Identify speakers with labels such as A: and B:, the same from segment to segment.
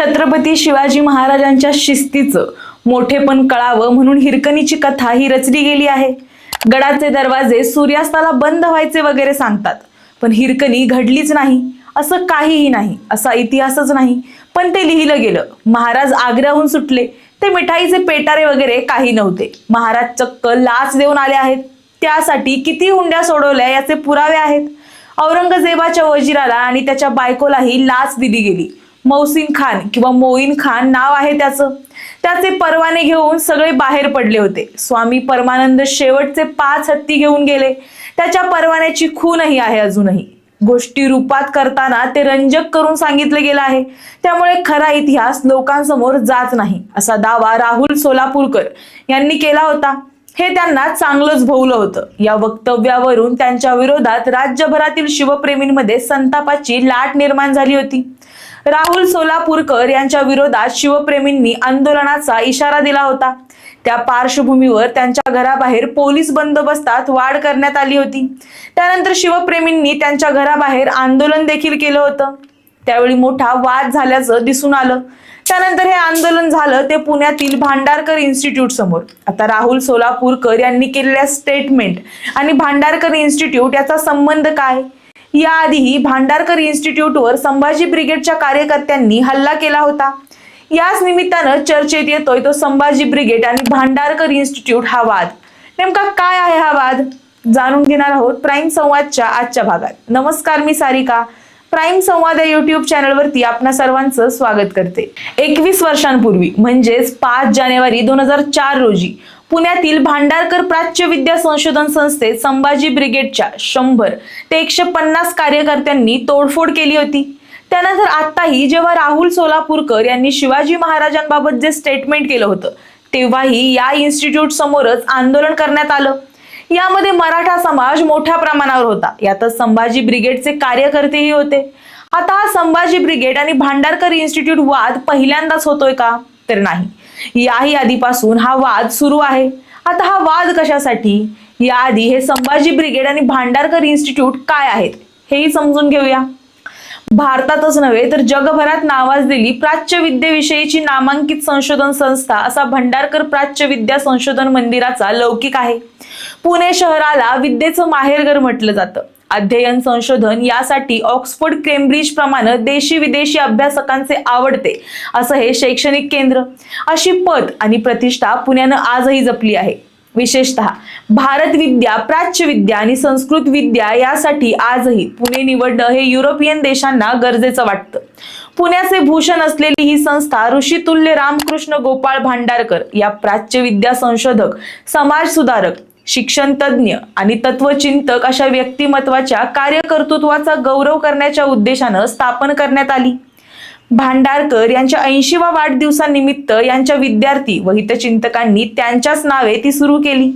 A: छत्रपती शिवाजी महाराजांच्या शिस्तीचं मोठेपण कळावं म्हणून हिरकणीची कथा ही रचली गेली आहे. गडाचे दरवाजे सूर्यास्ताला बंद व्हायचे वगैरे सांगतात पण हिरकणी घडलीच नाही असं काहीही नाही असा इतिहासच नाही. पण ते लिहिलं गेलं. महाराज आग्र्याहून सुटले. ते मिठाईचे पेटारे वगैरे काही नव्हते. महाराज चक्क लाच देऊन आले आहेत. त्यासाठी किती हुंड्या सोडवल्या याचे पुरावे आहेत. औरंगजेबाच्या वजिराला आणि त्याच्या बायकोलाही लाच दिली गेली. मौसीन खान किंवा मोईन खान नाव आहे त्याचं. त्याचे परवाने घेऊन सगळे बाहेर पडले होते. स्वामी परमानंद शेवटचे पाच हत्ती घेऊन गेले. त्याच्या परवान्याची खूनही आहे अजूनही. गोष्टी रूपात करताना ते रंजक करून सांगितलं गेलं आहे. त्यामुळे खरा इतिहास लोकांसमोर जात नाही असा दावा राहुल सोलापूरकर यांनी केला होता. हे त्यांना चांगलंच भोवलं होतं. या वक्तव्यावरून त्यांच्या विरोधात राज्यभरातील शिवप्रेमींमध्ये संतापाची लाट निर्माण झाली होती. राहुल सोलापूरकर यांच्या विरोधात शिवप्रेमींनी आंदोलनाचा इशारा दिला होता. त्या पार्श्वभूमीवर त्यांच्या घराबाहेर पोलीस बंदोबस्तात वाढ करण्यात आली होती. त्यानंतर शिवप्रेमींनी त्यांच्या घराबाहेर आंदोलन देखील केलं होतं. त्यावेळी मोठा वाद झाल्याचं दिसून आलं. त्यानंतर हे आंदोलन झालं ते पुण्यातील भांडारकर इन्स्टिट्यूट समोर. आता राहुल सोलापूरकर यांनी केलेल्या स्टेटमेंट आणि भांडारकर इन्स्टिट्यूट याचा संबंध काय? याआधीही भांडारकर इन्स्टिट्यूटवर संभाजी ब्रिगेडच्या कार्यकर्त्यांनी हल्ला केला होता. याच निमित्तानं चर्चेत येतोय तो संभाजी ब्रिगेड आणि भांडारकर इन्स्टिट्यूट हा वाद. नेमका काय आहे हा वाद? जाणून घेणार आहोत प्राईम संवादच्या आजच्या भागात. नमस्कार मी सारिका. प्राईम संवाद या युट्यूब चॅनलवरती आपणा सर्वांचं स्वागत करते. एकवीस वर्षांपूर्वी म्हणजेच पाच जानेवारी दोन हजार चार रोजी पुण्यातील भांडारकर प्राच्य विद्या संशोधन संस्थेत संभाजी ब्रिगेडच्या शंभर ते एकशे पन्नास कार्यकर्त्यांनी तोडफोड केली होती. त्यानंतर आत्ताही जेव्हा राहुल सोलापूरकर यांनी शिवाजी महाराजांबाबत जे स्टेटमेंट केलं होतं तेव्हाही या इन्स्टिट्यूट समोरच आंदोलन करण्यात आलं. यामध्ये मराठा समाज मोठ्या प्रमाणावर होता. यातच संभाजी ब्रिगेडचे कार्यकर्तेही होते. आता हा संभाजी ब्रिगेड आणि भांडारकर इन्स्टिट्यूट वाद पहिल्यांदाच होतोय का? तर नाही. याही आधीपासून हा वाद सुरू आहे. आता हा वाद कशासाठी? याआधी हे संभाजी ब्रिगेड आणि भांडारकर इन्स्टिट्यूट काय आहेत? हेही समजून घेऊया. भारतातच नव्हे तर जगभरात नावाजलेली प्राच्य विद्येविषयीची नामांकित संशोधन संस्था असा भंडारकर प्राच्य विद्या संशोधन मंदिराचा लौकिक आहे. पुणे शहराला विद्येचं माहेरघर म्हटलं जातं. अध्ययन संशोधन यासाठी ऑक्सफोर्ड केम्ब्रिज प्रमाणे देशी विदेशी अभ्यासकांचे आवडते असं हे शैक्षणिक केंद्र. अशी पद आणि प्रतिष्ठा पुण्यानं आजही जपली आहे. विशेषतः भारत विद्या प्राच्य विद्या आणि संस्कृत विद्या यासाठी आजही पुणे निवडणं हे युरोपियन देशांना गरजेचं वाटतं. पुण्याचे भूषण असलेली ही संस्था ऋषितुल्य रामकृष्ण गोपाळ भांडारकर या प्राच्य विद्या संशोधक समाज सुधारक शिक्षण तज्ज्ञ आणि तत्वचिंतक अशा व्यक्तिमत्वाच्या कार्यकर्तृत्वाचा गौरव करण्याच्या उद्देशानं स्थापन करण्यात आली. भांडारकर यांच्या ऐंशीवा वाढदिवसानिमित्त यांच्या विद्यार्थी व हितचिंतकांनी त्यांच्याच नावे ती सुरू केली.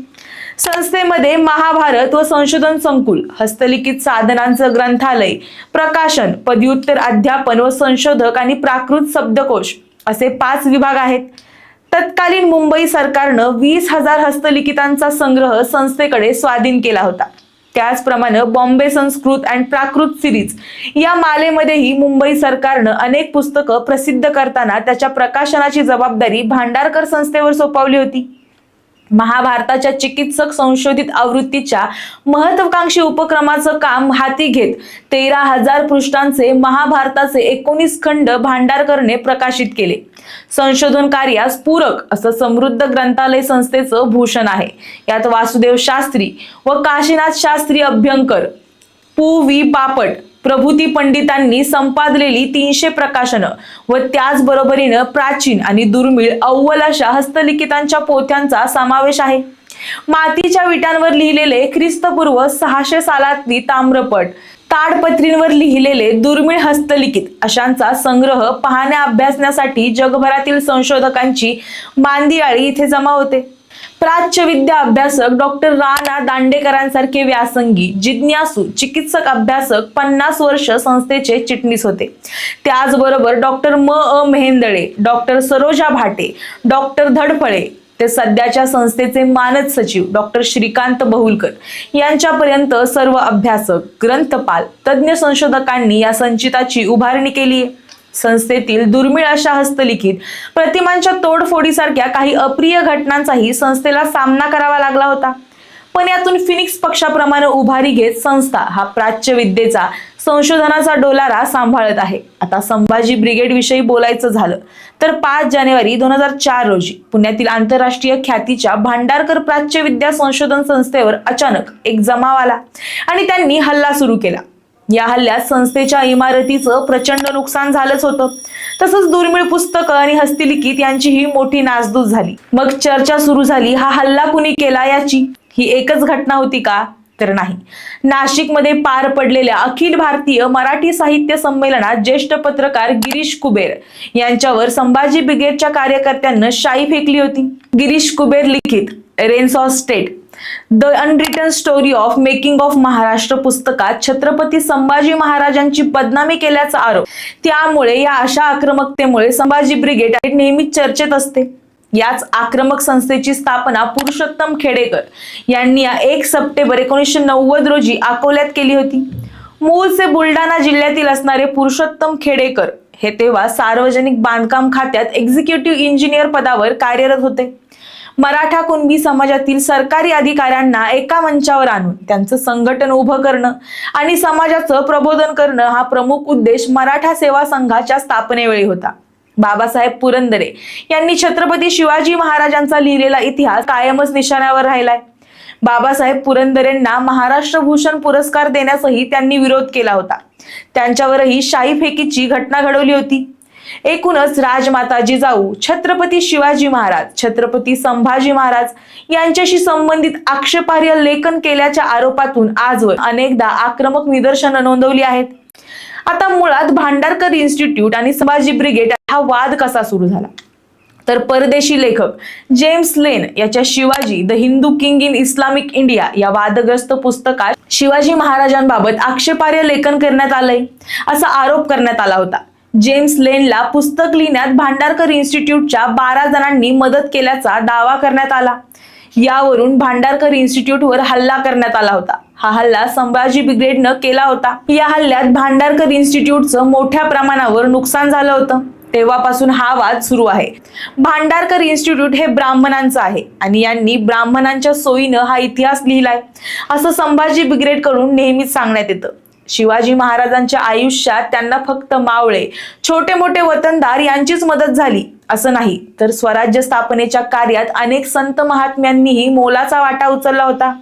A: संस्थेमध्ये महाभारत व संशोधन संकुल हस्तलिखित साधनांचं ग्रंथालय प्रकाशन पदव्युत्तर अध्यापन व संशोधक आणि प्राकृत शब्दकोश असे पाच विभाग आहेत. तत्कालीन मुंबई सरकारनं वीस हजार हस्तलिखितांचा संग्रह संस्थेकडे स्वाधीन केला होता. त्याचप्रमाणे बॉम्बे संस्कृत अँड प्राकृत सिरीज या मालेमध्येही मुंबई सरकारनं अनेक पुस्तकं प्रसिद्ध करताना त्याच्या प्रकाशनाची जबाबदारी भांडारकर संस्थेवर सोपवली होती. महाभारताच्या चिकित्सक संशोधित आवृत्तीच्या महत्वाकांक्षी उपक्रमाचं काम हाती घेत तेरा हजार पृष्ठांचे महाभारताचे एकोणीस खंड भांडारकरने प्रकाशित केले. संशोधन कार्यास पूरक असं समृद्ध ग्रंथालय संस्थेचं भूषण आहे. यात वासुदेव शास्त्री व काशीनाथ शास्त्री अभ्यंकर पु. व्ही. बापट प्रभूती पंडितांनी संपादलेली तीनशे प्रकाशनं व त्याचबरोबरीनं प्राचीन आणि दुर्मिळ अव्वल अशा हस्तलिखितांच्या पोथ्यांचा समावेश आहे. मातीच्या विटांवर लिहिलेले ख्रिस्तपूर्व सहाशे सालातली ताम्रपट ताडपत्रींवर लिहिलेले दुर्मिळ हस्तलिखित अशांचा संग्रह पाहण्या अभ्यासण्यासाठी जगभरातील संशोधकांची मांदियाळी इथे जमा होते. प्राच्य विद्या अभ्यासक डॉक्टर राणा दांडेकरांसारखे व्यासंगी जिज्ञासू चिकित्सक अभ्यासक पन्नास वर्ष संस्थेचे चिटणीस होते. त्याचबरोबर डॉक्टर म. अ. मेहेंदळे डॉक्टर सरोजा भाटे डॉक्टर धडफळे ते सध्याच्या संस्थेचे मानद सचिव डॉक्टर श्रीकांत बहुलकर यांच्यापर्यंत सर्व अभ्यासक ग्रंथपाल तज्ज्ञ संशोधकांनी या संचिताची उभारणी केली आहे. संस्थेतील दुर्मिळ अशा हस्तलिखित प्रतिमांच्या तोडफोडीसारख्या काही अप्रिय घटनांचाही संस्थेला सामना करावा लागला होता. पण यातून फिनिक्स पक्षाप्रमाणे उभारी घेत संस्था हा प्राच्य विद्येचा संशोधनाचा डोलारा सांभाळत आहे. आता संभाजी ब्रिगेड विषयी बोलायचं झालं तर पाच जानेवारी दोन हजार चार रोजी पुण्यातील आंतरराष्ट्रीय ख्यातीच्या भांडारकर प्राच्य विद्या संशोधन संस्थेवर अचानक एक जमाव आला आणि त्यांनी हल्ला सुरू केला. या हल्ल्यात संस्थेच्या इमारतीचं प्रचंड नुकसान झालंच होतं. तसंच दुर्मिळ पुस्तकं आणि हस्तलिखित यांचीही मोठी नासधूस झाली. मग चर्चा सुरू झाली हा हल्ला कुणी केला याची? ही एकच घटना होती का? तर नाही. नाशिकमध्ये पार पडलेल्या अखिल भारतीय मराठी साहित्य संमेलनात ज्येष्ठ पत्रकार गिरीश कुबेर यांच्यावर संभाजी ब्रिगेडच्या कार्यकर्त्यांना शाई फेकली होती. गिरीश कुबेर लिखित renaissance state the unwritten story of making of Maharashtra पुस्तकात छत्रपती संभाजी महाराजांची बदनामी केल्याचा आरोप त्यामुळे या अशा आक्रमकतेमुळे संभाजी ब्रिगेड नेहमीच चर्चेत असते. याच आक्रमक संस्थेची स्थापना पुरुषोत्तम खेडेकर यांनी एक सप्टेंबर एकोणीसशे नव्वद रोजी अकोल्यात केली होती. मूळचे बुलढाणा जिल्ह्यातील असणारे पुरुषोत्तम खेडेकर हे तेव्हा सार्वजनिक बांधकाम खात्यात एक्झिक्युटिव्ह इंजिनियर पदावर कार्यरत होते. मराठा कुणबी समाजातील सरकारी अधिकाऱ्यांना एका मंचावर आणून त्यांचं संघटन उभं करणं आणि समाजाचं प्रबोधन करणं हा प्रमुख उद्देश मराठा सेवा संघाच्या स्थापनेवेळी होता. बाबासाहेब पुरंदरे यांनी छत्रपती शिवाजी महाराजांचा लिहिलेला इतिहास कायमच निशाण्यावर राहिलाय. बाबासाहेब पुरंदरेंना महाराष्ट्र भूषण पुरस्कार देण्यासही त्यांनी विरोध केला होता. त्यांच्यावरही शाही फेकीची घटना घडवली होती. एकूणच राजमाता जिजाऊ छत्रपती शिवाजी महाराज छत्रपती संभाजी महाराज यांच्याशी संबंधित आक्षेपार्ह लेखन केल्याच्या आरोपातून आजवर अनेकदा आक्रमक निदर्शनं नोंदवली आहेत. आता मुळात भांडारकर इन्स्टिट्यूट आणि संभाजी ब्रिगेड हा वाद कसा सुरू झाला? तर परदेशी लेखक जेम्स लेन याच्या Shivaji the Hindu king in Islamic India या वादग्रस्त पुस्तकात शिवाजी महाराजांबाबत आक्षेपार्ह लेखन करण्यात आलंय असा आरोप करण्यात आला होता. जेम्स लेनला पुस्तक लिहिण्यात भांडारकर इन्स्टिट्यूटच्या बारा जणांनी मदत केल्याचा दावा करण्यात आला. यावरून भांडारकर इन्स्टिट्यूटवर हल्ला करण्यात आला होता. हा हल्ला संभाजी ब्रिगेडनं केला होता. या हल्ल्यात भांडारकर इन्स्टिट्यूटचं मोठ्या प्रमाणावर नुकसान झालं होतं. तेव्हापासून हा वाद सुरू आहे. भांडारकर इन्स्टिट्यूट हे ब्राह्मणांचं आहे आणि यांनी ब्राह्मणांच्या सोयीनं हा इतिहास लिहिलाय. असं संभाजी ब्रिगेडकडून नेहमीच सांगण्यात येतं. शिवाजी महाराजांच्या आयुष्यात त्यांना फक्त मावळे छोटे मोठे वतनदार यांचीच मदत झाली असं नाही. तर स्वराज्य स्थापनेच्या कार्यात अनेक संत महात्म्यांनीही मोलाचा वाटा उचलला होता.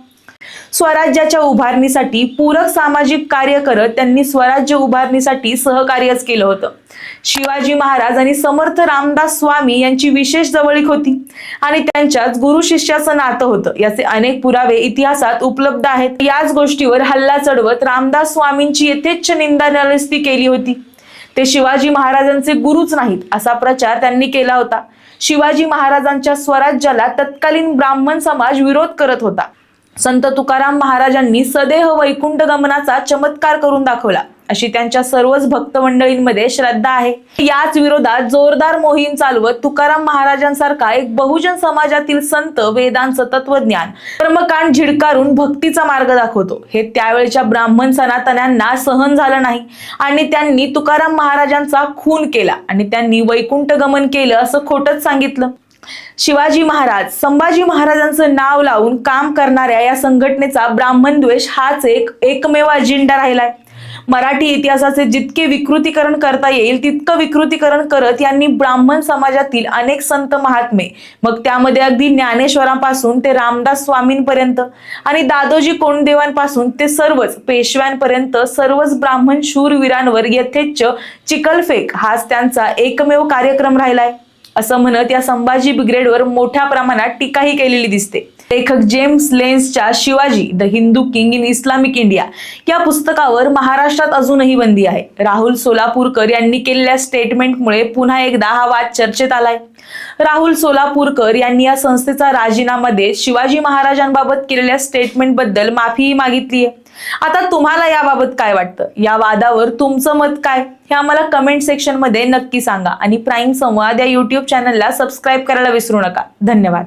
A: स्वराज्याच्या उभारणीसाठी पूरक सामाजिक कार्य करत त्यांनी स्वराज्य उभारणीसाठी सहकार्यच केलं होतं. शिवाजी महाराज आणि समर्थ रामदास स्वामी यांची विशेष जवळीक होती आणि त्यांच्यात गुरु शिष्याचं नातं होतं. याचे अनेक पुरावे इतिहासात उपलब्ध आहेत. याच गोष्टीवर हल्ला चढवत रामदास स्वामींची यथेच्छ निंदा नलस्ती केली होती. ते शिवाजी महाराजांचे गुरुच नाहीत असा प्रचार त्यांनी केला होता. शिवाजी महाराजांच्या स्वराज्याला तत्कालीन ब्राह्मण समाज विरोध करत होता. संत तुकाराम महाराजांनी सदेह वैकुंठ गमनाचा चमत्कार करून दाखवला. अशी त्यांच्या सर्वच भक्त मंडळींमध्ये श्रद्धा आहे. याच विरोधात जोरदार मोहीम चालवत तुकाराम महाराजांसारखा एक बहुजन समाजातील संत वेदांचं तत्वज्ञान कर्मकांड झिडकारून भक्तीचा मार्ग दाखवतो. हे त्यावेळच्या ब्राह्मण सनातन्यांना सहन झालं नाही आणि त्यांनी तुकाराम महाराजांचा खून केला आणि त्यांनी वैकुंठ गमन केलं असं खोटच सांगितलं. शिवाजी महाराज संभाजी महाराजांचं नाव लावून काम करणाऱ्या या संघटनेचा ब्राह्मण द्वेष हाच एक एकमेव अजेंडा राहिलाय. मराठी इतिहासाचे जितके विकृतीकरण करता येईल तितकं विकृतीकरण करत यांनी ब्राह्मण समाजातील अनेक संत महात्मे मग त्यामध्ये अगदी ज्ञानेश्वरांपासून ते रामदास स्वामींपर्यंत आणि दादोजी कोंडदेवांपासून ते सर्वच पेशव्यांपर्यंत सर्वच ब्राह्मण शूरवीरांवर यथेच्छ चिकलफेक हाच त्यांचा एकमेव कार्यक्रम राहिलाय. असं म्हणत या संभाजी ब्रिगेडवर मोठ्या प्रमाणात टीकाही केलेली दिसते. लेखक James लेन्सच्या Shivaji the Hindu king in Islamic India या पुस्तकावर महाराष्ट्रात अजूनही बंदी आहे. राहुल सोलापूरकर यांनी केलेल्या स्टेटमेंटमुळे पुन्हा एकदा हा वाद चर्चेत आलाय. राहुल सोलापूरकर यांनी या संस्थेचा राजीनामा देत शिवाजी महाराजांबाबत केलेल्या स्टेटमेंटबद्दल माफीही मागितली आहे आता तुम्हाला याबाबत काय वाटतं? या वादावर तुमचं मत काय? हे आम्हाला कमेंट सेक्शनमध्ये नक्की सांगा. आणि प्राईम संवाद या युट्यूब चॅनलला सबस्क्राईब करायला विसरू नका. धन्यवाद.